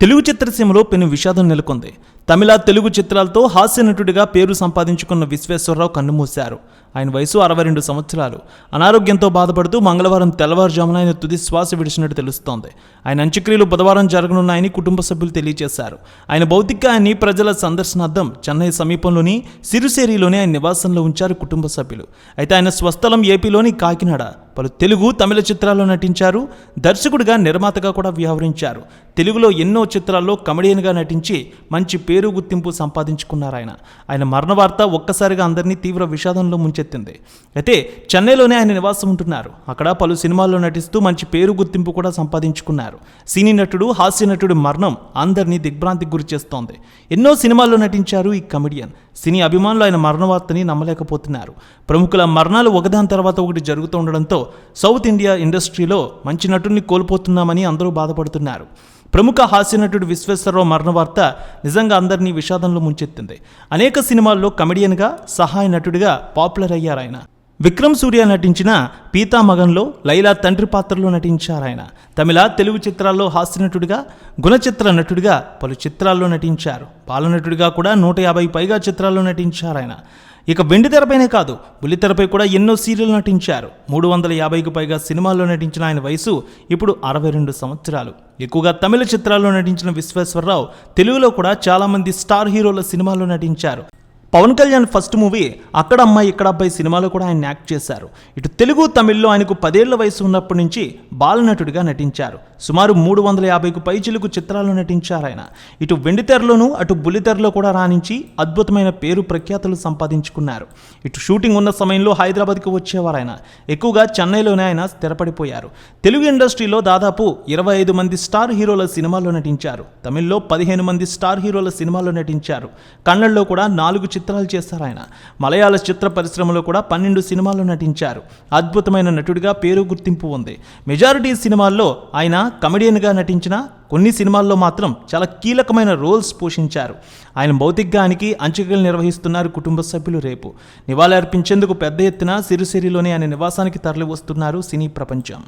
తెలుగు చిత్రసీమలో పెను విషాదం నెలకొంది. తమిళ తెలుగు చిత్రాలతో హాస్య నటుడిగా పేరు సంపాదించుకున్న విశ్వేశ్వరరావు కన్నుమూశారు. ఆయన వయసు అరవై రెండు సంవత్సరాలు. అనారోగ్యంతో బాధపడుతూ మంగళవారం తెల్లవారుజామున ఆయన తుది శ్వాస విడిచినట్టు తెలుస్తోంది. ఆయన అంత్యక్రియలు బుధవారం జరగనున్నాయని కుటుంబ సభ్యులు తెలియజేశారు. ఆయన భౌతికాన్ని ప్రజల సందర్శనార్థం చెన్నై సమీపంలోని సిరుసేరిలోని ఆయన నివాసంలో ఉంచారు కుటుంబ సభ్యులు. అయితే ఆయన స్వస్థలం ఏపీలోని కాకినాడ పలు తెలుగు తమిళ చిత్రాల్లో నటించారు. దర్శకుడిగా నిర్మాతగా కూడా వ్యవహరించారు. తెలుగులో ఎన్నో చిత్రాల్లో కమెడియన్గా నటించి మంచి పేరు గుర్తింపు సంపాదించుకున్నారు ఆయన. ఆయన మరణ వార్త ఒక్కసారిగా అందరినీ తీవ్ర విషాదంలో ముంచెత్తింది అయితే చెన్నైలోనే ఆయన నివాసం ఉంటున్నారు. అక్కడ పలు సినిమాల్లో నటిస్తూ మంచి పేరు గుర్తింపు కూడా సంపాదించుకున్నారు. సినీ నటుడు హాస్య నటుడి మరణం అందరినీ దిగ్భ్రాంతికి గురి చేస్తోంది. ఎన్నో సినిమాల్లో నటించారు ఈ కమెడియన్. సినీ అభిమానులు ఆయన మరణ వార్తని నమ్మలేకపోతున్నారు. ప్రముఖుల మరణాలు ఒకదాని తర్వాత ఒకటి జరుగుతూ ఉండడంతో సౌత్ ఇండియా ఇండస్ట్రీలో మంచి నటుడిని కోల్పోతున్నామని అందరూ బాధపడుతున్నారు. ప్రముఖ హాస్యనటుడు విశ్వేశ్వరరావు మరణ వార్త నిజంగా అందరినీ విషాదంలో ముంచెత్తింది. అనేక సినిమాల్లో కమెడియన్గా సహాయ నటుడిగా పాపులర్ అయ్యారు ఆయన విక్రమ్ సూర్య నటించిన పీతామగన్లో లైలా తండ్రి పాత్రలో నటించారు ఆయన తమిళ తెలుగు చిత్రాల్లో హాస్య నటుడిగా గుణచిత్ర నటుడిగా పలు చిత్రాల్లో నటించారు. బాలనటుడిగా కూడా నూట యాభై పైగా చిత్రాల్లో నటించారు ఆయన ఇక వెండి తెరపైనే కాదు బుల్లితెరపై కూడా ఎన్నో సీరియల్ నటించారు. మూడు వందల యాభైకి పైగా సినిమాల్లో నటించిన ఆయన వయసు ఇప్పుడు అరవై రెండు సంవత్సరాలు. ఎక్కువగా తమిళ చిత్రాల్లో నటించిన విశ్వేశ్వరరావు తెలుగులో కూడా చాలామంది స్టార్ హీరోల సినిమాల్లో నటించారు. పవన్ కళ్యాణ్ ఫస్ట్ మూవీ అక్కడ అమ్మాయి ఇక్కడ అబ్బాయి సినిమాలో కూడా ఆయన యాక్ట్ చేశారు. ఇటు తెలుగు తమిళ్ళో ఆయనకు పదేళ్ళ వయసు ఉన్నప్పటి నుంచి బాలనటుడిగా నటించారు. సుమారు మూడు వందల యాభైకు పైచిలుకు చిత్రాల్లో నటించారు ఆయన. ఇటు వెండితెరలోనూ అటు బుల్లితెరలో కూడా రాణించి అద్భుతమైన పేరు ప్రఖ్యాతులు సంపాదించుకున్నారు. ఇటు షూటింగ్ ఉన్న సమయంలో హైదరాబాద్కి వచ్చేవారు ఆయన. ఎక్కువగా చెన్నైలోనే ఆయన స్థిరపడిపోయారు. తెలుగు ఇండస్ట్రీలో దాదాపు ఇరవై ఐదు మంది స్టార్ హీరోల సినిమాల్లో నటించారు. తమిళ్ళో పదిహేను మంది స్టార్ హీరోల సినిమాల్లో నటించారు. కన్నడలో కూడా నాలుగు చిత్రాలు చేశారు ఆయన. మలయాళ చిత్ర పరిశ్రమలో కూడా పన్నెండు సినిమాల్లో నటించారు. అద్భుతమైన నటుడిగా పేరు గుర్తింపు ఉంది. మెజారిటీ సినిమాల్లో ఆయన కమెడియన్గా నటించిన కొన్ని సినిమాల్లో మాత్రం చాలా కీలకమైన రోల్స్ పోషించారు. ఆయన భౌతికానికి అంచకలు నిర్వహిస్తున్నారు కుటుంబ సభ్యులు రేపు. నివాళి అర్పించేందుకు పెద్ద ఎత్తున సిరిసిరిలోని ఆయన నివాసానికి తరలి వస్తున్నారు సినీ ప్రపంచం.